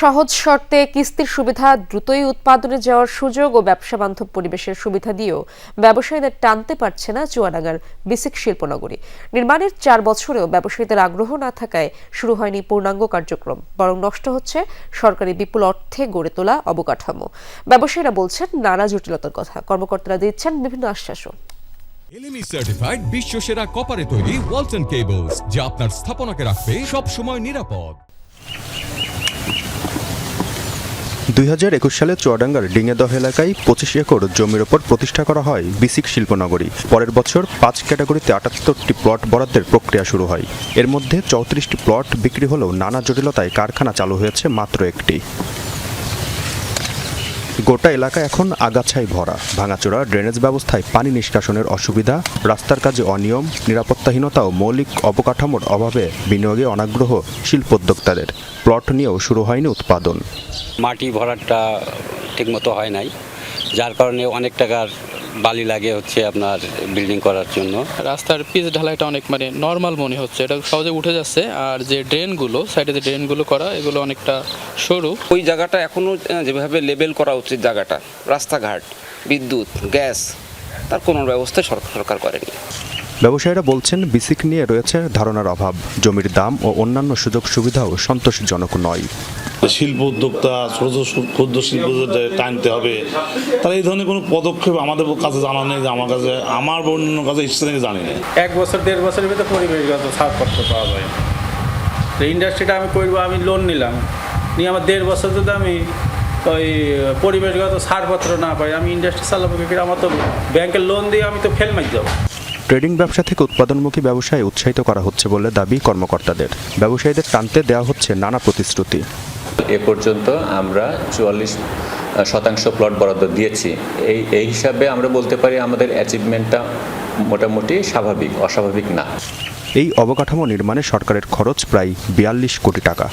সহজ শর্তে কিস্তির সুবিধা দ্রুতই উৎপাদনে যাওয়ার সুযোগ ও ব্যবসা বান্ধব পরিবেশের সুবিধা দিয়েও ব্যবসায়ীদের টানতে পারছে না চুয়াডাঙ্গার বিসিক শিল্পনগরী। নির্মাণের চার বছরেও ব্যবসায়ীদের আগ্রহ না থাকায় শুরু হয়নি পূর্ণাঙ্গ কার্যক্রম, বরং নষ্ট হচ্ছে সরকারি বিপুল অর্থে গড়ে তোলা অবকাঠামো। ব্যবসায়ীরা বলছেন, নানা জটিলতার কথা। কর্মকর্তারা দিচ্ছেন বিভিন্ন আশ্বাসও। এলএমই সার্টিফাইড বিশ্ব সেরা কপারে তৈরি ওয়ালটন কেবলস যা আপনার স্থাপনাকে রাখবে সব সময় নিরাপদ। দুই হাজার একুশ সালে চুয়াডাঙ্গার ডিঙেদহ এলাকায় পঁচিশ একর জমির ওপর প্রতিষ্ঠা করা হয় বিসিক শিল্পনগরী। পরের বছর পাঁচ ক্যাটাগরিতে আটাত্তরটি প্লট বরাদ্দের প্রক্রিয়া শুরু হয়। এর মধ্যে চৌত্রিশটি প্লট বিক্রি হলেও নানা জটিলতায় কারখানা চালু হয়েছে মাত্র একটি। গোটা এলাকা এখন আগাছায় ভরা। ভাঙাচোরা, ড্রেনেজ ব্যবস্থায় পানি নিষ্কাশনের অসুবিধা, রাস্তার কাজে অনিয়ম, নিরাপত্তাহীনতা ও মৌলিক অবকাঠামোর অভাবে বিনিয়োগে অনাগ্রহ শিল্পোদ্যোক্তাদের প্লট নিয়েও শুরু হয়নি উৎপাদন। মাটি ভরাটা ঠিকমতো হয় নাই, যার কারণে অনেক টাকার বালি লাগে হচ্ছে আপনার বিল্ডিং করার জন্য। রাস্তার পিচ ঢালাইটা অনেক মানে নর্মাল মনে হচ্ছে। এটা সহজে উঠে যাচ্ছে আর যে ড্রেনগুলো সাইডে যে ড্রেনগুলো করা এগুলো অনেকটা সরু। ওই জায়গাটা এখনও যেভাবে লেবেল করা উচিত জায়গাটা রাস্তাঘাট বিদ্যুৎ গ্যাস তার কোনো ব্যবস্থা সরকার সরকার করেনি। ব্যবসায়ীরা বলছেন বিসিক নিয়ে রয়েছে ধারণার অভাব। জমির দাম ও অন্যান্য সুযোগ সুবিধাও সন্তোষজনক নয়। শিল্প উদ্যোক্তা ক্ষুদ্র শিল্পদের টানতে হবে তারা এই ধরনের কোনো পদক্ষেপ আমাদের কাছে জানা নেই যে আমার কাছে আমার বা অন্য কাছে ইচ্ছে নেই জানি না। এক বছর দেড় বছরের ভিতরে পরিবেশগত ছাড়পত্র পাওয়া যায়। তো ইন্ডাস্ট্রিটা আমি করব আমি লোন নিলাম। নিয়ে আমার দেড় বছর যদি আমি ওই পরিবেশগত ছাড়পত্র না পাই আমি ইন্ডাস্ট্রি চালাবো কি করে? আমার তো ব্যাংকের লোন দিয়ে আমি তো ফেল মার যাব। ট্রেডিং ব্যবসা থেকে উৎপাদনমুখী ব্যবসায় উৎসাহিত করা হচ্ছে বলে দাবি কর্মকর্তাদের। ব্যবসায়ীদের টানতে দেওয়া হচ্ছে নানা প্রতিশ্রুতি। এ পর্যন্ত আমরা চুয়াল্লিশ শতাংশ প্লট বরাদ্দ দিয়েছি। এই এই হিসাবে আমরা বলতে পারি আমাদের অ্যাচিভমেন্টটা মোটামুটি স্বাভাবিক, অস্বাভাবিক না। এই অবকাঠামো নির্মাণে সরকারের খরচ প্রায় বিয়াল্লিশ কোটি টাকা।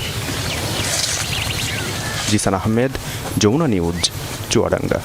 জিসান আহমেদ, যমুনা নিউজ, চুয়াডাঙ্গা।